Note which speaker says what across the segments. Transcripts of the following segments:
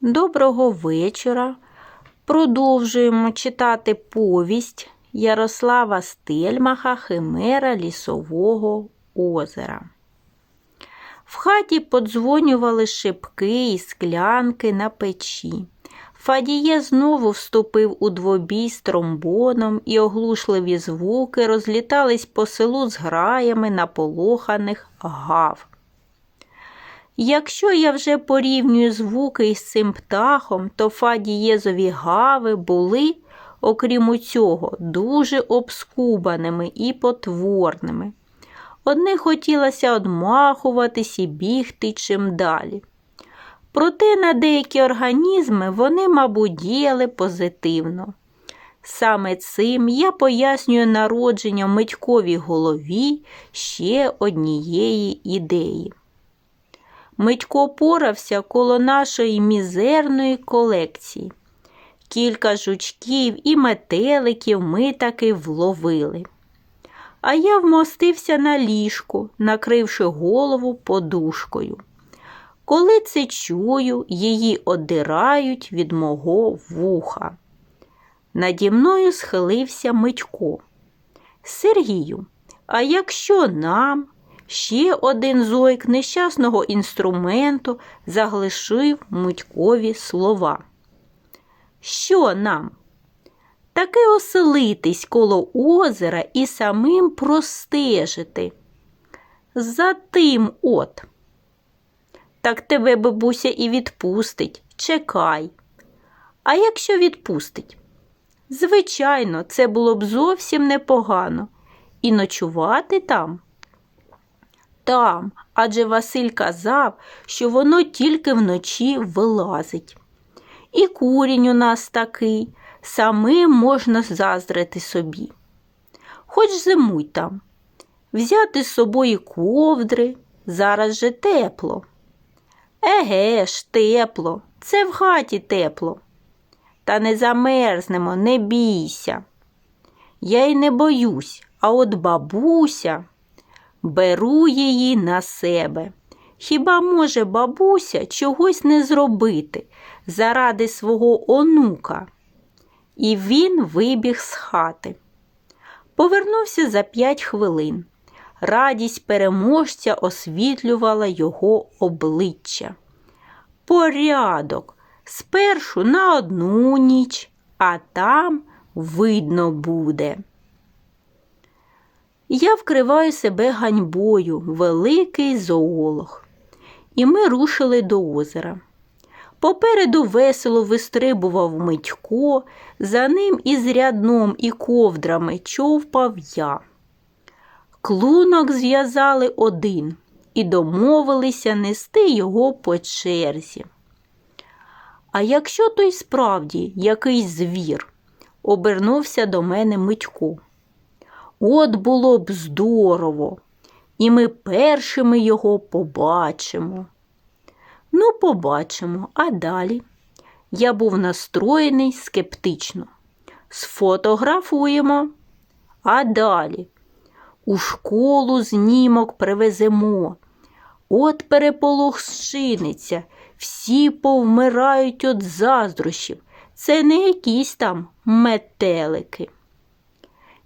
Speaker 1: Доброго вечора. Продовжуємо читати повість Ярослава Стельмаха Химера Лісового озера. В хаті подзвонювали шибки і склянки на печі. Фадіє знову вступив у двобій з тромбоном, і оглушливі звуки розлітались по селу з граями наполоханих гав. Якщо я вже порівнюю звуки із цим птахом, то фадієзові гави були, окрім усього, дуже обскубаними і потворними. Одне хотілося одмахуватись і бігти чим далі. Проте на деякі організми вони, мабуть, діяли позитивно. Саме цим я пояснюю народження в Митьковій голові ще однієї ідеї. Митько порався коло нашої мізерної колекції. Кілька жучків і метеликів ми таки вловили. А я вмостився на ліжку, накривши голову подушкою. Коли це чую, її одирають від мого вуха. Наді мною схилився Митько. Сергію, а якщо нам ще один зойк нещасного інструменту заглишив Митькові слова? Що нам? Таки оселитись коло озера і самим простежити. За тим от. Так тебе бабуся і відпустить. Чекай. А якщо відпустить? Звичайно, це було б зовсім непогано. І ночувати там? Там, адже Василь казав, що воно тільки вночі вилазить. І курінь у нас такий, самим можна заздрити собі. Хоч зимуй там, взяти з собою ковдри, зараз же тепло. Еге ж, тепло, це в хаті тепло. Та не замерзнемо, не бійся. Я й не боюсь, а от бабуся беру її на себе. Хіба може бабуся чогось не зробити заради свого онука? І він вибіг з хати. Повернувся за п'ять хвилин. Радість переможця освітлювала його обличчя. Порядок. Спершу на одну ніч, а там видно буде. Я вкриваю себе ганьбою, великий зоолог. І ми рушили до озера. Попереду весело вистрибував Митько, за ним із рядном і ковдрами човпав я. Клунок зв'язали один і домовилися нести його по черзі. А якщо той справді якийсь звір, обернувся до мене Митько. От було б здорово, і ми першими його побачимо. Ну, побачимо, а далі. Я був настроєний скептично. Сфотографуємо, а далі. У школу знімок привеземо. От переполох зчиниться, всі повмирають від заздрощів. Це не якісь там метелики.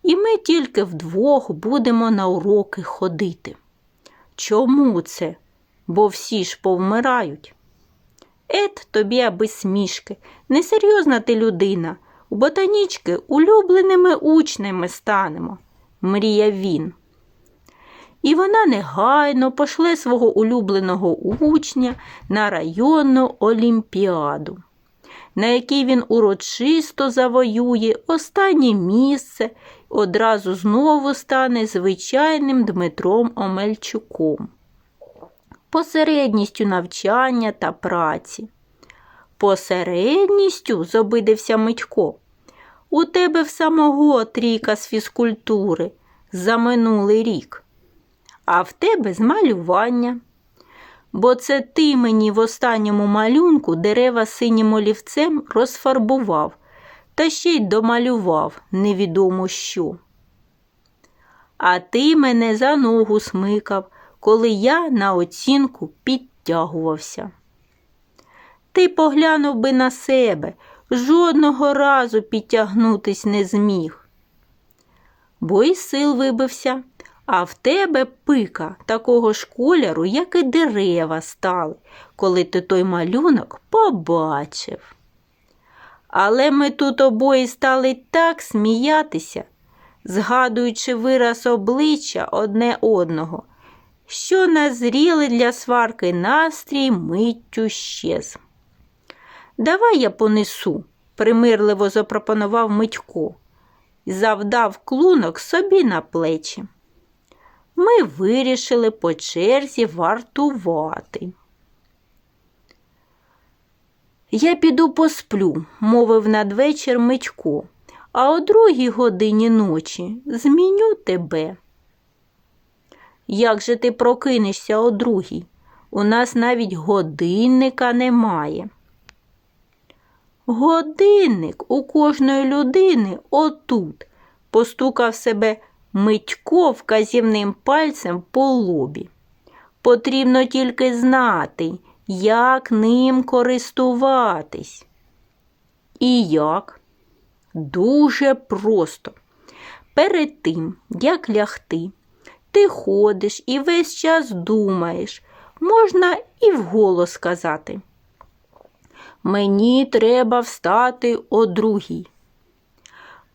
Speaker 1: І ми тільки вдвох будемо на уроки ходити. Чому це? Бо всі ж повмирають. Ет тобі аби смішки, несерйозна ти людина. У ботанічки улюбленими учнями станемо, мріяв він. І вона негайно пошле свого улюбленого учня на районну олімпіаду, на якій він урочисто завоює останнє місце одразу знову стане звичайним Дмитром Омельчуком, посередністю навчання та праці. Посередністю, зобидився Митько, у тебе в самого трійка з фізкультури за минулий рік, а в тебе з малювання. Бо це ти мені в останньому малюнку дерева синім олівцем розфарбував та ще й домалював невідомо що. А ти мене за ногу смикав, коли я на оцінку підтягувався. Ти поглянув би на себе, жодного разу підтягнутись не зміг. Бо й сил вибився, а в тебе пика такого ж кольору, як і дерева стали, коли ти той малюнок побачив. Але ми тут обоє стали так сміятися, згадуючи вираз обличчя одне одного, що назріли для сварки настрій миттю щез. Давай я понесу, примирливо запропонував Митько завдав клунок собі на плечі. Ми вирішили по черзі вартувати. Я піду посплю, мовив надвечір Митько, а о другій годині ночі зміню тебе. Як же ти прокинешся о другій? У нас навіть годинника немає. Годинник у кожної людини отут, постукав себе Митько вказівним пальцем по лобі. Потрібно тільки знати, як ним користуватись. І як? Дуже просто. Перед тим, як лягти, ти ходиш і весь час думаєш, можна і вголос сказати. Мені треба встати о другій.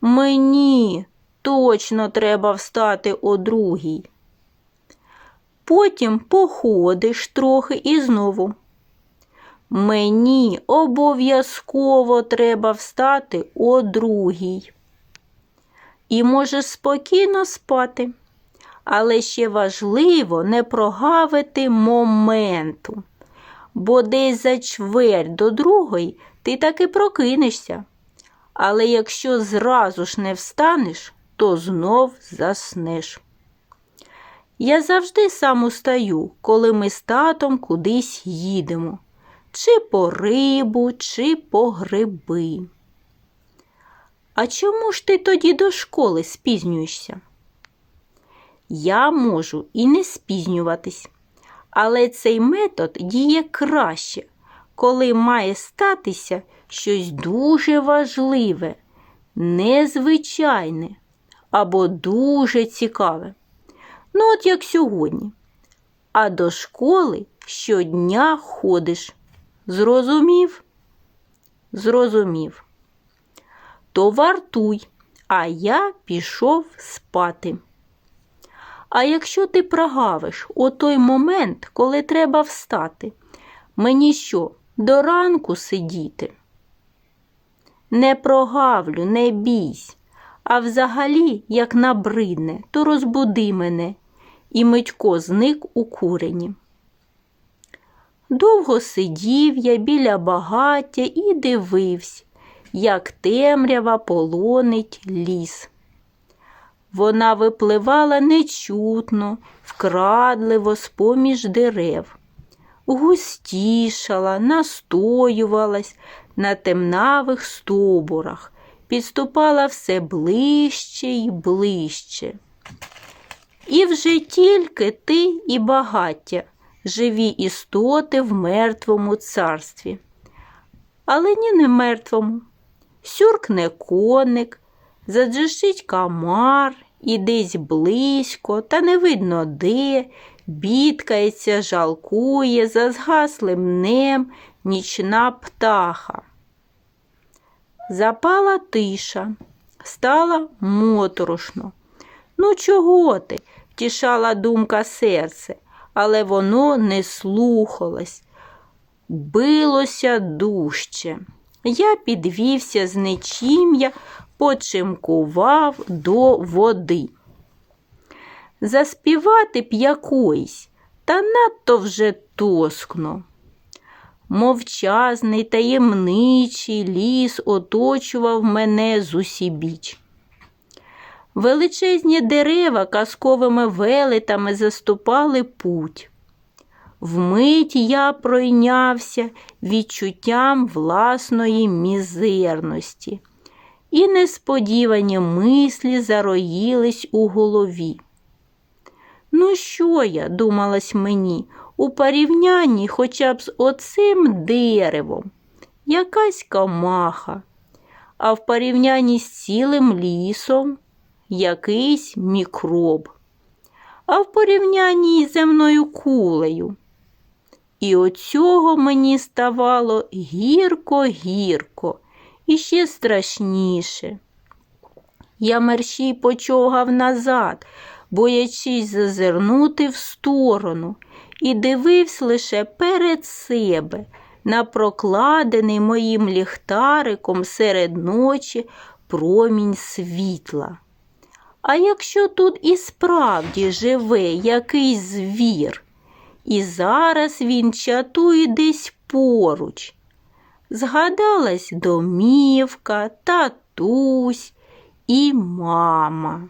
Speaker 1: Мені точно треба встати о другій. Потім походиш трохи і знову. Мені обов'язково треба встати о другій. І можеш спокійно спати, але ще важливо не прогавити моменту, бо десь за чверть до другої ти таки прокинешся. Але якщо зразу ж не встанеш, то знов заснеш. Я завжди сам устаю, коли ми з татом кудись їдемо, чи по рибу, чи по гриби. А чому ж ти тоді до школи спізнюєшся? Я можу і не спізнюватись, але цей метод діє краще, коли має статися щось дуже важливе, незвичайне або дуже цікаве. Ну, от як сьогодні. А до школи щодня ходиш. Зрозумів? Зрозумів. То вартуй, а я пішов спати. А якщо ти прогавиш у той момент, коли треба встати, мені що, до ранку сидіти? Не прогавлю, не бійсь, а взагалі, як набридне, то розбуди мене, і Митько зник у курені. Довго сидів я біля багаття і дивився, як темрява полонить ліс. Вона випливала нечутно, вкрадливо з поміж дерев, густішала, настоювалась на темнавих стовбурах, підступала все ближче й ближче. І вже тільки ти і багаття, живі істоти в мертвому царстві. Але ні не мертвому. Сюркне коник, заджищить камар і десь близько, та не видно де, бідкається, жалкує, за згаслим нем нічна птаха. Запала тиша, стала моторошно. Ну, чого ти? втішала думка серце, але воно не слухалось, билося дужче. Я підвівся з нечім'я, почимкував до води. Заспівати б якоїсь, та надто вже тоскно. Мовчазний, таємничий ліс оточував мене зусібіч. Величезні дерева казковими велетами заступали путь. Вмить я пройнявся відчуттям власної мізерності, і несподівані мислі зароїлись у голові. Ну, що я, думалось мені, у порівнянні хоча б з оцим деревом, якась камаха, а в порівнянні з цілим лісом якийсь мікроб, а в порівнянні із земною кулею. І оцього мені ставало гірко-гірко і ще страшніше. Я мерщій почогав назад, боячись зазирнути в сторону, і дивився лише перед себе на прокладений моїм ліхтариком серед ночі промінь світла. А якщо тут і справді живе якийсь звір, і зараз він чатує десь поруч. Згадалась домівка, татусь і мама.